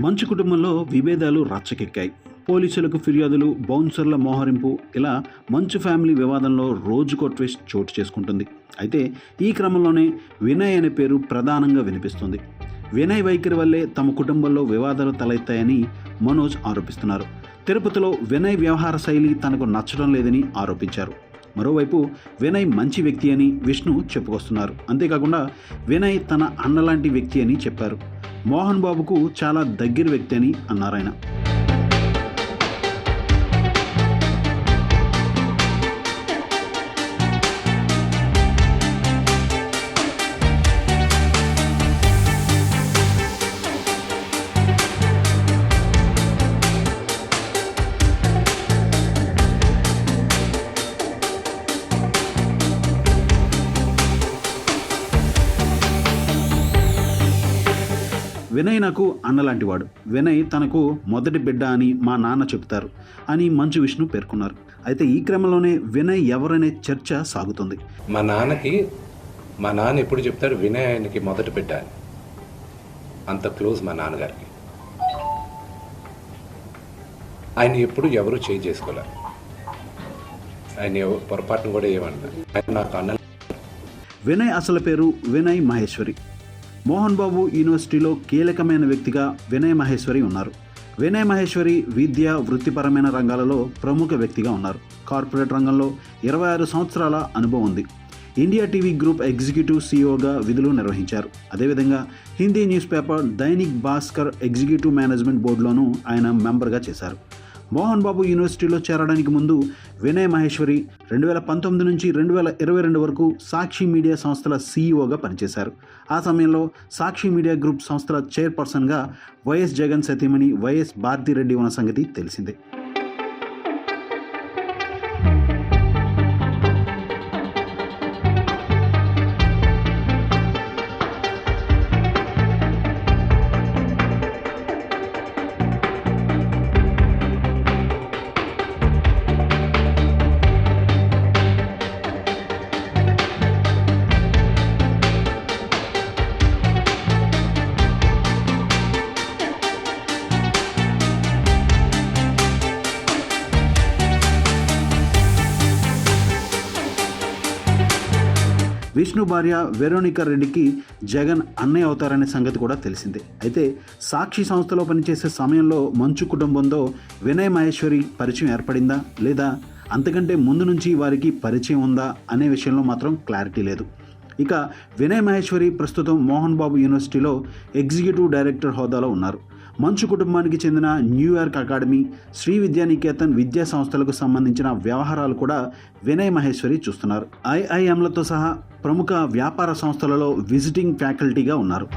మంచు కుటుంబంలో విభేదాలు రచ్చకెక్కాయి. పోలీసులకు ఫిర్యాదులు బౌన్సర్ల మోహరింపు ఇలా మంచు ఫ్యామిలీ వివాదంలో రోజుకో ట్విస్ట్ చోటు చేసుకుంటుంది. అయితే ఈ క్రమంలోనే వినయ్ అనే పేరు ప్రధానంగా వినిపిస్తుంది. వినయ్ వైఖరి వల్లే తమ కుటుంబంలో వివాదాలు తలెత్తాయని మనోజ్ ఆరోపిస్తున్నారు. తిరుపతిలో వినయ్ వ్యవహార శైలి తనకు నచ్చడం లేదని ఆరోపించారు. మరోవైపు వినయ్ మంచి వ్యక్తి అని విష్ణు చెప్పుకొస్తున్నారు. అంతేకాకుండా వినయ్ తన అన్నలాంటి వ్యక్తి అని చెప్పారు. మోహన్ బాబుకు చాలా దగ్గర వ్యక్తి అని అన్నారు ఆయన. వినయ్ నాకు అన్నలాంటి వాడు వినయ్ తనకు మొదటి బిడ్డ అని మా నాన్న చెబుతారు అని మంచు విష్ణు పేర్కొన్నారు. అయితే ఈ క్రమంలోనే వినయ్ ఎవరనే చర్చ సాగుతుంది. మా నాన్నకి మా నాన్న ఎప్పుడు చెప్తాడు వినయ్ ఆయనకి మొదట పెట్టాలి అంత క్లోజ్ మా నాన్నగారికి. ఆయన ఎప్పుడు ఎవరు చేయి చేసుకోలే. ఆయన పొరపాటును కూడా ఏమన్నారు ఆయన నాకు అన్న వినయ్ అసలు పేరు వినయ్ మహేశ్వరి. మోహన్ బాబు యూనివర్సిటీలో కీలకమైన వ్యక్తిగా వినయ మహేశ్వరి ఉన్నారు. వినయ మహేశ్వరి విద్య వృత్తిపరమైన రంగాలలో ప్రముఖ వ్యక్తిగా ఉన్నారు. కార్పొరేట్ రంగంలో ఇరవై ఆరు సంవత్సరాల అనుభవం ఉంది. ఇండియా టీవీ గ్రూప్ ఎగ్జిక్యూటివ్ సీఈఓగా విధులు నిర్వహించారు. అదేవిధంగా Hindi newspaper Dainik Bhaskar executive management బోర్డులోనూ ఆయన మెంబర్గా చేశారు. మోహన్ బాబు యూనివర్సిటీలో చేరడానికి ముందు వినయ మహేశ్వరి రెండు వేల పంతొమ్మిది నుంచి రెండు వేల ఇరవై రెండు వరకు సాక్షి మీడియా సంస్థల సీఈఓగా పనిచేశారు. ఆ సమయంలో సాక్షి మీడియా గ్రూప్ సంస్థల చైర్పర్సన్గా వైఎస్ జగన్ సతీమణి వైఎస్ భారతిరెడ్డి ఉన్న సంగతి తెలిసిందే. విష్ణు భార్య వెరోనికా రెడ్డికి జగన్ అన్నయ్య అవుతారనే సంగతి కూడా తెలిసిందే. అయితే సాక్షి సంస్థలో పనిచేసే సమయంలో మంచు కుటుంబంతో వినయ్ మహేశ్వరి పరిచయం ఏర్పడిందా లేదా? అంతకంటే ముందు నుంచి వారికి పరిచయం ఉందా అనే విషయంలో మాత్రం క్లారిటీ లేదు. ఇక వినయ్ మహేశ్వరి ప్రస్తుతం మోహన్ బాబు యూనివర్సిటీలో ఎగ్జిక్యూటివ్ డైరెక్టర్ హోదాలో ఉన్నారు. మంచు కుటుంబానికి చెందిన న్యూయార్క్ అకాడమీ శ్రీ విద్యానికేతన్ విద్యా సంస్థలకు సంబంధించిన వ్యవహారాలు కూడా వినయ్ మహేశ్వరి చూస్తున్నారు. ఐఐఎంలతో సహా ప్రముఖ వ్యాపార సంస్థలలో విజిటింగ్ ఫ్యాకల్టీగా ఉన్నారు.